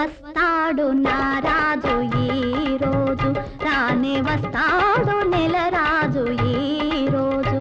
వస్తాడు నా రాజు ఈ రోజు. రానే వస్తాడు నెల రాజు